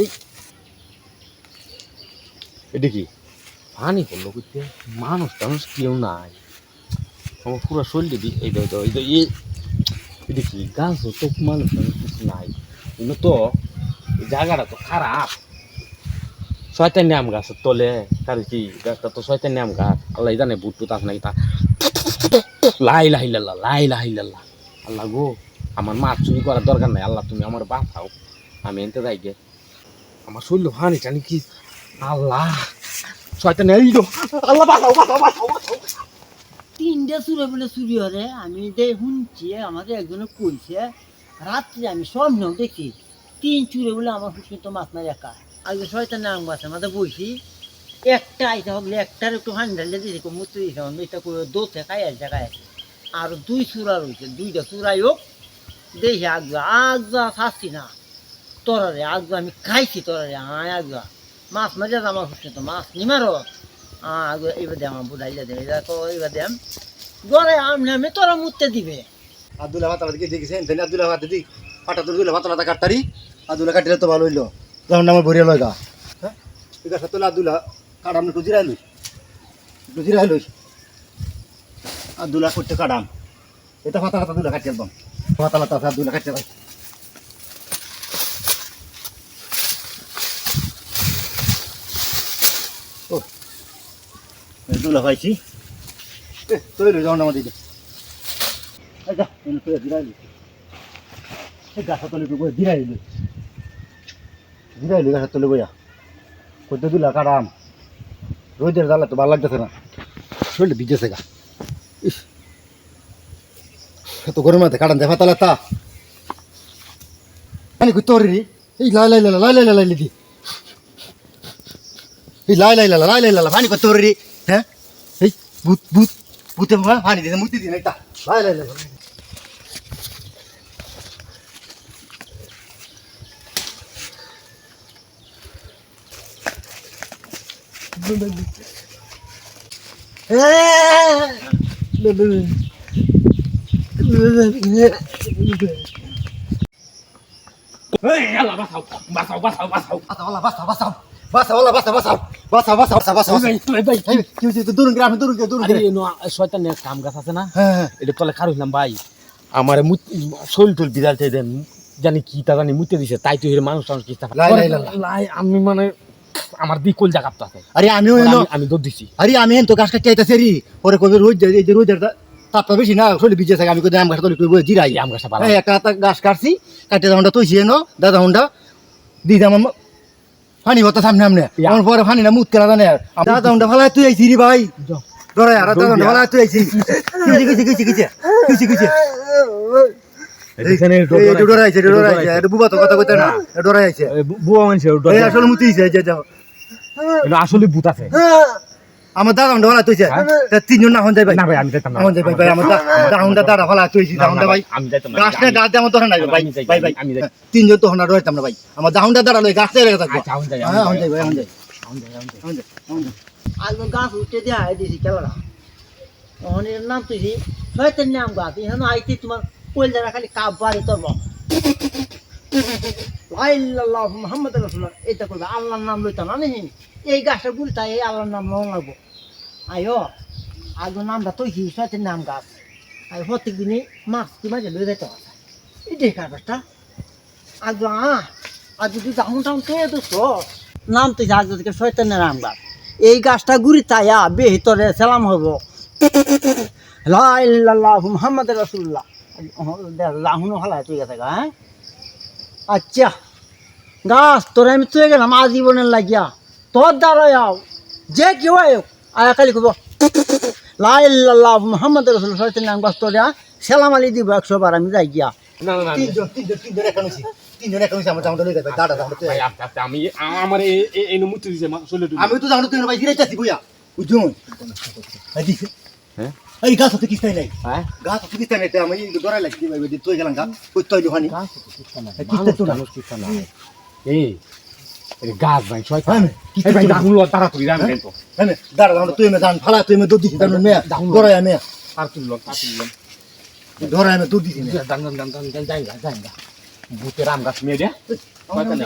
এই। এটা কি? পানি পড়ল করতে মানুষ টানুষ কেউ নাই। আমার পুরো শরীরে দি এই দাও এই দাও এই এটা কি? গাছ তো মানুষ টানুষ কিছু নাই। কিন্তু তো জায়গাটা তো খারাপ। শয়তান নাম গাছের তলে। তার কি? গাছটা তো শয়তান নাম গাছ। আল্লাহ জানে বুট টুত আছে নাকি তা লাই লাহি লাল্লা লাই লাহি লাল্লা আল্লাহ গো, আমার মাছ চুরি করার দরকার নাই। আল্লাহ তুমি আমার বাঁচাও। আমি এনতে যাই গে। আমার শরীর হানি টানি কি? আল্লাহ, শয়তান এই গো আল্লাহ, বাঁচাও বাঁচাও বাঁচাও তিনটে চুরে বলে চুরি হরে আমি যে শুনছি, আমাদের একজনে কইছে, রাত্রে আমি সব স্বপ্ন দেখি, তিন চুরে বলে আমার হুসি তো মাছ মারি একা। আগে ছয়টা নাম গাছ আমাদের বইছি, একটা আইতে হলে একটার একটু হান ঢালে দিয়েছে মুত্র দিয়েছে এটা করে দোতে খাই আছে খাই আর দুই চূড়া রয়েছে, দুইটা চূড়াই হোক দেখি আগবা আগবা খাচ্ছি না। তরারে আগবা আমি খাইছি তরারে, আয় আগবা মাছ মারি আমার হুসি তো মাছ নিমারো আগে এবার দে আমার বুঝাইলে দেবে এটা তো এবার দেম গড়ে আমনে আমি তোরা মুততে দিবে। আব্দুল্লাহ ভাতালা দিকে দেখেছেন তাই আব্দুল্লাহ ভাত দিদি পাটা তোর দিলে ভাতালাটা কাটতারি আব্দুল্লাহ কাটিলে তো ভালো হইল। তখন আমার ভরিয়া লয় গা হ্যাঁ? ঠিক আছে তোলা আব্দুল্লাহ কাটাম একটু জিরাই লই একটু জিরাই লই আব্দুল্লাহ করতে কাটাম এটা ভাতালা আব্দুল্লাহ কাটিয়ে একদম। ভাতালা তো আব্দুল্লাহ কাটিয়ে ও আব্দুল্লাহ পাইছি তৈরি যাও না আমাদের আচ্ছা এনে তো জিরাই লই এই গাছা তলে তো বই জিরাই লই জিরাই লই গাছা তলে বইয়া কইতে দিলা কারাম রোদের জ্বালা তো ভালো লাগতেছে না শরীরটা ভিজেছে গা ইস এত গরম কাটান দেখা তালা তা মানে কই তোর এই লাই লাই লাই লাই লাই লাই দি লাই লাই লাই লাই লাই লাই পানি কই তোর রে হ্যাঁ? এই ভূত ভূত ভূতে পানি দিতে মুতি দিন একটা লাই লাই বাঁচাও বাঁচাও বাঁচাও বাঁচাও বাসাওয়ালা বাসা বাসাও বাসাওয়ালা বাসা বাসাও বাসা বাসা বাসা বাসা বাসা এই ভাই এই কি হইছে? তো দূর গ্রামে দূর গ্রামে দূর আরে গ্রামে। নো শয়তানের কাম গাছ আছে না? হ্যাঁ হ্যাঁ। এটা তলে খার হইলাম ভাই। আমার শরীর টুল বিদাল চাই দেন। জানি কি তা জানি মুতে দিছে। তাই তো এর মানুষ টানুষ কি লাই, আমি মানে আমার দিক কোল জায়গা আছে। আরে আমি- আমি দৌড় দিছি। আরে আমি এন তো গাছ কাটতে রে পরে কবে রোজ যে রোদের তাপটা বেশি না শরীর ভিজে থাকে। আমি কই আম গাছ তলে কই জিরাই। আম গাছটা ভালো এই একটা গাছ কাটছি কাটতে দাউনটা তৈছি এনো দাদা হুন্ডা। দিদাম আমার ফানি হতো সামনে সামনে। আমার পরে ফানি না মুত কেনা জানে দাদা হুন্ডা ফালা তুই আইছি রে ভাই। ধরে আর দাদা ফালা তুই আইছি কিছু কিছু কিছু কিছু কিছু কিছে আসলে ভূত আছে। আমার দাদা হুন্ডা ফালা তুইছে। তিনজন না হন যাই ভাই। না ভাই আমি যাইতাম না। হন যাই ভাই ভাই আমার দাদা হুন্ডা দাদা ফালা তুইছি দাদা হুন্ডা ভাই। আমি যাইতাম না গাছ না গাছ ধরে নাই ভাই ভাই ভাই। আমি যাই। তিনজন তো হন্ডা রইতাম না ভাই। আমার দাহুন্ডা দাঁড়া লই গাছ থেকে থাকব। আচ্ছা যাই হ্যাঁ হন যাই ভাই হন যাই। আমি যাই, আমি যাই। হন যাই। হন যাই। আগে গাছ উঠে দিয়ে আই দিছি খেলাটা তখন নাম তুই ছয়টার নাম গাছ এখানে আইতে তোমার কইলারা খালি কাপ বাড়ি তোর এটা করবে, আল্লাহর নাম লইতাম না এই গাছটা গুলতা এই আল্লাহর নাম লওয়া লাগবো আয়ো, আগে নামটা কি ছয়টার নাম গাছ। আর প্রত্যেক দিনই মাছ কি মাঝে লই যেতে হবে এটাই কাগজটা আগে আ যদি যাহুন টাউন তো তো সব নাম তো আগে থেকে শয়তানের নাম গাছ। এই গাছটা গুড়ি তাইয়া বেহিতরে সালাম হব। লাইল্লাহ মুহাম্মদ রসুল্লাহ রাহুন হলায়, তুই গেছে হ্যাঁ? আচ্ছা। গাছ তোর আমি তুই গেলাম আজীবনের লাগিয়া। তোর দ্বারাও যে কেউ আয়োগ আয়া খালি কব লাইল্লাহ মুহাম্মদ রসুল নাম গাছ তোর সালাম আলী দিব একশো বার আমি যাই গিয়া। আমি- তুই ভাই, তো দাহুন্ডা তুই ভাই জিরাইতাছি বইয়া বুঝুন। এই হ্যাঁ? এই গাছ তো কিস্তাই নাই হ্যাঁ? গাছ তো কিস্তাই নাই আমি ডরাই লাগছি ভাই তুই গেলাম গা কই তুই তো কিচ্ছা নাই, এই তো গাছ ভাই, শয়তান। হ্যাঁ, ভাই, তো না। রাহুল, তাড়াতাড়ি রান কিন্তু। হ্যাঁ তুই মে জান ফালা তুই মে দুধ দিছি দাহুন্ডা মে দাহুন্ডা। ডরাই আমি তাড়াতাড়ি লন, তাড়াতাড়ি লন। ডরাই আমি দুধ দিছি দান, দান, দান, দান, দান, যাই যাই ভূতের আম গাছ মেয়ে আমাদের-